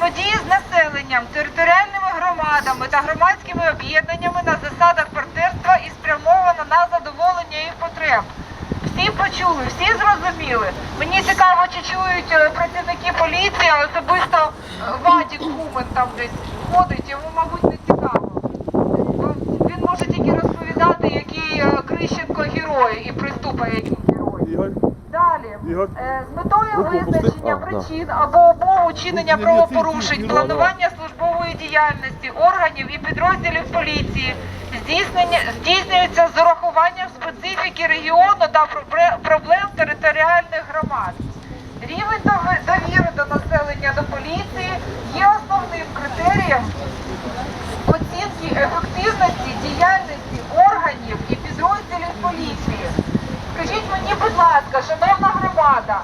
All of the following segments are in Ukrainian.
взаємодії з населенням, територіальними громадами та громадськими об'єднаннями на засадах партнерства і спрямована на задоволення їх потреб. Всі почули, всі зрозуміли. Мені цікаво, чи чують е, працівники поліції, особисто е, Вадік Гумен там десь ходить, йому, мабуть, не цікаво. Він може тільки розповідати, який е, Крищенко герой і приступи, які герої. Ігор. Е, з метою визначення причин або умов учинення Ну, правопорушень, планування службової діяльності органів і підрозділів поліції. Здійснення здійснюється з урахуванням специфіки регіону та проблем територіальних громад. Рівень дови- довіри до населення до поліції є основним критерієм оцінки ефективності діяльності органів і підрозділів поліції. Скажіть мені, будь ласка, шановна громада,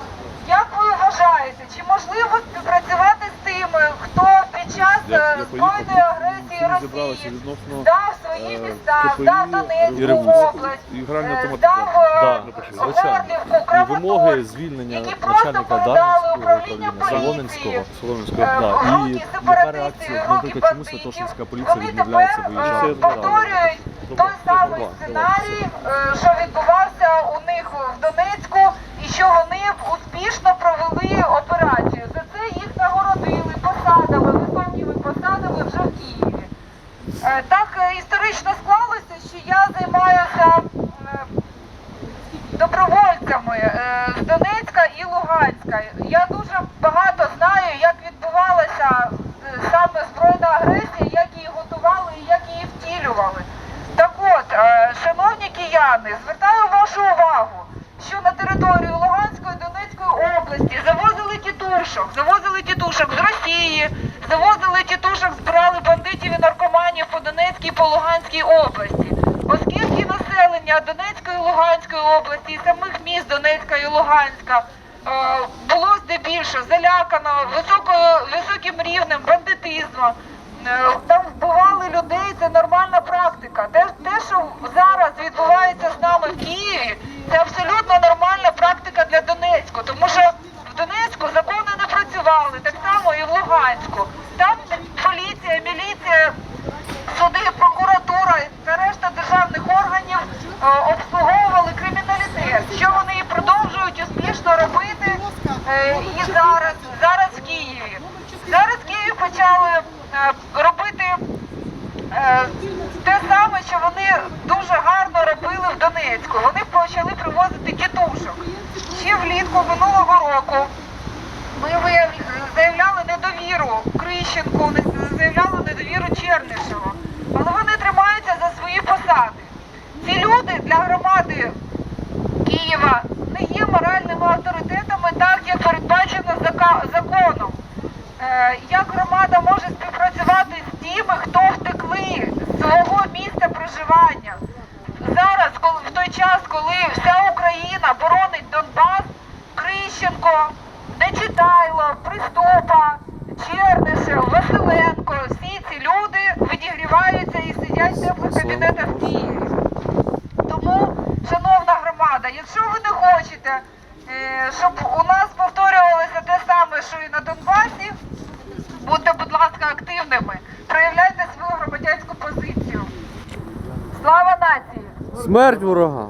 як ви вважаєте, чи можливо співпрацювати з тими, хто під час е, збройної агресії Росії здав свої е, міста, здав Донецьку область, е, здав Да. Горлівку, вимоги Краматорськ, звільнення які просто начальника передали управління поліції, Соломінського, Соломінського, да, і руки яка сепаратистів, реакція, в руки тільки чому бандитів. Святошинська поліція Вони відмовляється тепер виїжджати? повторюють той самий сценарій, що відбувався у них в Донецьку, що вони успішно провели операцію. За це їх нагородили посадами, високими посадами вже в Києві. Е, Так е, історично склалося, що я займаюся е, добровольцями з Донецька і Луганська. Я дуже багато знаю, як відбувалася саме збройна агресія, як її готували і як її втілювали. Так от, шановні кияни, звертаю вашу увагу, що на територію Луганської і Донецької області завозили тітушок, завозили тітушок з Росії, завозили тітушок, збирали бандитів і наркоманів по Донецькій і по Луганській області. Оскільки населення Донецької і Луганської області і самих міст Донецька і Луганська е, було здебільшого залякано високим рівнем бандитизму, е, там вбивали людей, це нормальна практика. Те, те, що зараз відбувається з нами в Києві, це абсолютно нормальна практика для Донецьку, тому що в Донецьку закони не працювали, так само і в Луганську. Там поліція, міліція суди, прокуратура та решта державних органів е, обслуговували криміналітет, що вони і продовжують успішно робити е, і зараз, зараз в Києві. Зараз Києві почали е, робити те саме, що вони дуже гарно робили в Донецьку. Вони почали привозити тітушок. Ще влітку минулого року авторитетами, так як передбачено законом. Е, Як громада може співпрацювати з тими, хто втекли з свого місця проживання? Зараз, коли в той час, коли вся Україна боронить Донбас, Крищенко, Нечитайло, Пристопа, Чернишев, Василенко, всі ці люди відігріваються і сидять в теплих кабінетах в Києві. Тому, шановна громада, якщо ви не хочете, щоб у нас повторювалося те саме, що і на Донбасі, будьте, будь ласка, активними, проявляйте свою громадянську позицію. Слава нації! Смерть ворога!